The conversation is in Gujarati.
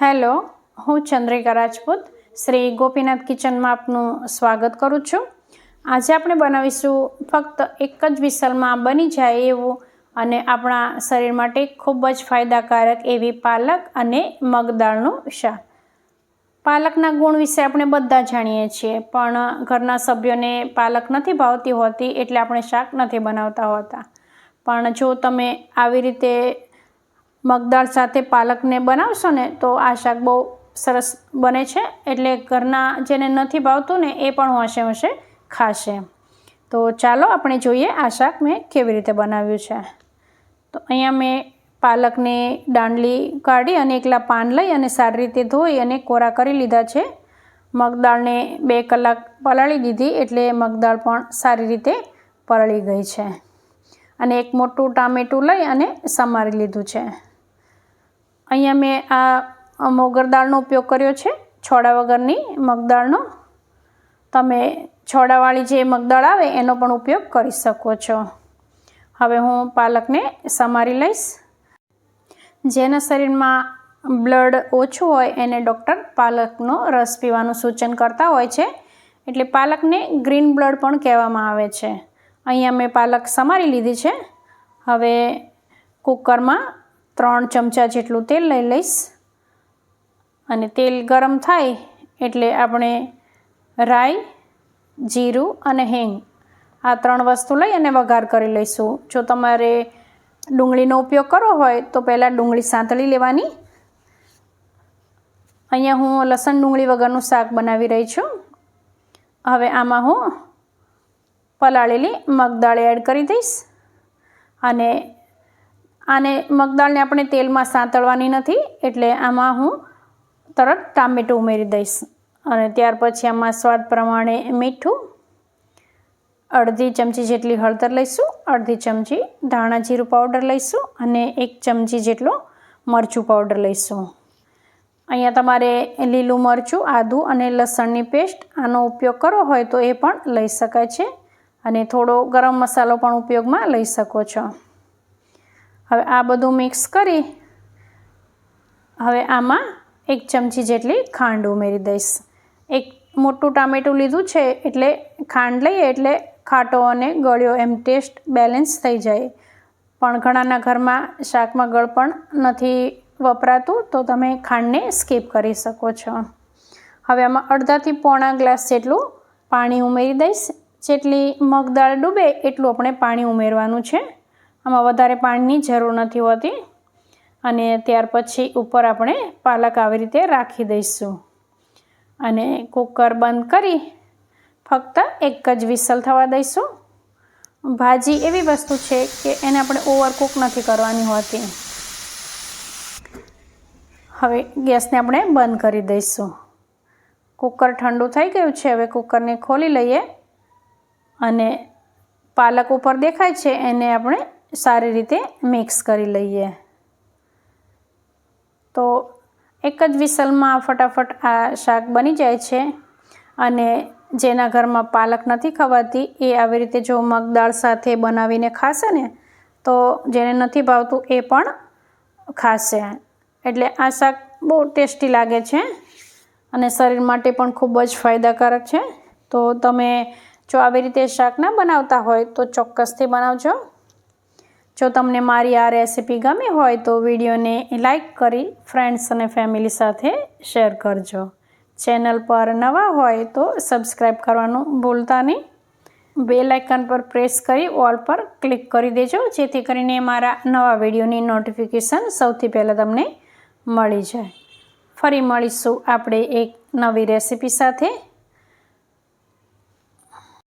હેલો, હું ચંદ્રિકા રાજપૂત, શ્રી ગોપીનાથ કિચનમાં આપનું સ્વાગત કરું છું. આજે આપણે બનાવીશું ફક્ત એક જ વિસલમાં બની જાય એવું અને આપણા શરીર માટે ખૂબ જ ફાયદાકારક એવી પાલક અને મગદાળનું શાક. પાલકના ગુણ વિશે આપણે બધા જાણીએ છીએ, પણ ઘરના સભ્યોને પાલક નથી ભાવતી હોતી એટલે આપણે શાક નથી બનાવતા હોતા. પણ જો તમે આવી રીતે મગદાળ સાથે પાલકને બનાવશો ને તો આ શાક બહુ સરસ બને છે. એટલે ઘરના જેને નથી ભાવતું ને એ પણ હશે હોશે ખાશે. તો ચાલો આપણે જોઈએ આ શાક મેં કેવી રીતે બનાવ્યું છે. તો અહીંયા મેં પાલકની દાંડલી કાઢી અને એકલા પાન લઈ અને સારી રીતે ધોઈ અને કોરા કરી લીધા છે. મગદાળને બે કલાક પલાળી દીધી એટલે મગદાળ પણ સારી રીતે પલળી ગઈ છે. અને એક મોટું ટામેટું લઈ અને સમારી લીધું છે. અહીંયા મેં આ મોગર દાળનો ઉપયોગ કર્યો છે, છોડા વગરની મગદાળનો તમે છોડાવાળી જે મગદાળ આવે એનો પણ ઉપયોગ કરી શકો છો. હવે હું પાલકને સમારી લઈશ. જેના શરીરમાં બ્લડ ઓછું હોય એને ડૉક્ટર પાલકનો રસ પીવાનું સૂચન કરતા હોય છે. એટલે પાલકને ગ્રીન બ્લડ પણ કહેવામાં આવે છે. અહીંયા મેં પાલક સમારી લીધી છે. હવે કુકરમાં ત્રણ ચમચા જેટલું તેલ લઈ લઈશ. અને તેલ ગરમ થાય એટલે આપણે રાઈ, જીરું અને હિંગ આ ત્રણ વસ્તુ લઈ અને વઘાર કરી લઈશું. જો તમારે ડુંગળીનો ઉપયોગ કરવો હોય તો પહેલાં ડુંગળી સાંતળી લેવાની. અહીંયા હું લસણ ડુંગળી વગરનું શાક બનાવી રહી છું. હવે આમાં હું પલાળેલી મગદાળ એડ કરી દઈશ. અને આને મગદાળને આપણે તેલમાં સાંતળવાની નથી, એટલે આમાં હું તરત ટામેટું ઉમેરી દઈશ. અને ત્યાર પછી આમાં સ્વાદ પ્રમાણે મીઠું, અડધી ચમચી જેટલી હળદર લઈશું, અડધી ચમચી ધાણા જીરું પાવડર લઈશું અને એક ચમચી જેટલો મરચું પાવડર લઈશું. અહીંયા તમારે લીલું મરચું, આદું અને લસણની પેસ્ટ આનો ઉપયોગ કરવો હોય તો એ પણ લઈ શકાય છે. અને થોડો ગરમ મસાલો પણ ઉપયોગમાં લઈ શકો છો. હવે આ બધું મિક્સ કરી હવે આમાં એક ચમચી જેટલી ખાંડ ઉમેરી દઈશ. એક મોટું ટામેટું લીધું છે એટલે ખાંડ લઈએ એટલે ખાટો અને ગળ્યો એમ ટેસ્ટ બેલેન્સ થઈ જાય. પણ ઘણાના ઘરમાં શાકમાં ગળપણ નથી વપરાતું તો તમે ખાંડને સ્કીપ કરી શકો છો. હવે આમાં અડધાથી પોણા ગ્લાસ જેટલું પાણી ઉમેરી દઈશ. જેટલી મગદાળ ડૂબે એટલું આપણે પાણી ઉમેરવાનું છે. આમાં વધારે પાણીની જરૂર નથી હોતી. અને ત્યાર પછી ઉપર આપણે પાલક આવી રીતે રાખી દઈશું. અને કુકર બંધ કરી ફક્ત એક જ વિસલ થવા દઈશું. ભાજી એવી વસ્તુ છે કે એને આપણે ઓવરકુક નથી કરવાની હોતી. હવે ગેસને આપણે બંધ કરી દઈશું. કુકર ઠંડુ થઈ ગયું છે, હવે કુકરને ખોલી લઈએ. અને પાલક ઉપર દેખાય છે, એને આપણે સારી રીતે મિક્સ કરી લઈએ. તો એક જ વિસલમાં ફટાફટ આ શાક બની જાય છે અને જેના ઘરમાં પાલક નથી ખવાતી, એ આવી રીતે જો મગદાળ સાથે બનાવીને ખાશે ને, તો જેને નથી ભાવતું એ પણ ખાશે. એટલે આ શાક બહુ ટેસ્ટી લાગે છે અને શરીર માટે પણ ખૂબ જ ફાયદાકારક છે. તો તમે જો આવી રીતે શાક ના બનાવતા હોય તો ચોક્કસથી બનાવજો. જો તમને મારી આ રેસીપી ગમી હોય તો વિડીયોને લાઈક કરી ફ્રેન્ડ્સ અને ફેમિલી સાથે શેર કરજો. ચેનલ પર નવા હોય તો સબસ્ક્રાઈબ કરવાનું ભૂલતા નહીં. બે લાઇકન પર પ્રેસ કરી ઓલ પર ક્લિક કરી દેજો, જેથી કરીને મારા નવા વિડીયોની નોટિફિકેશન સૌથી પહેલાં તમને મળી જાય. ફરી મળીશું આપણે એક નવી રેસીપી સાથે.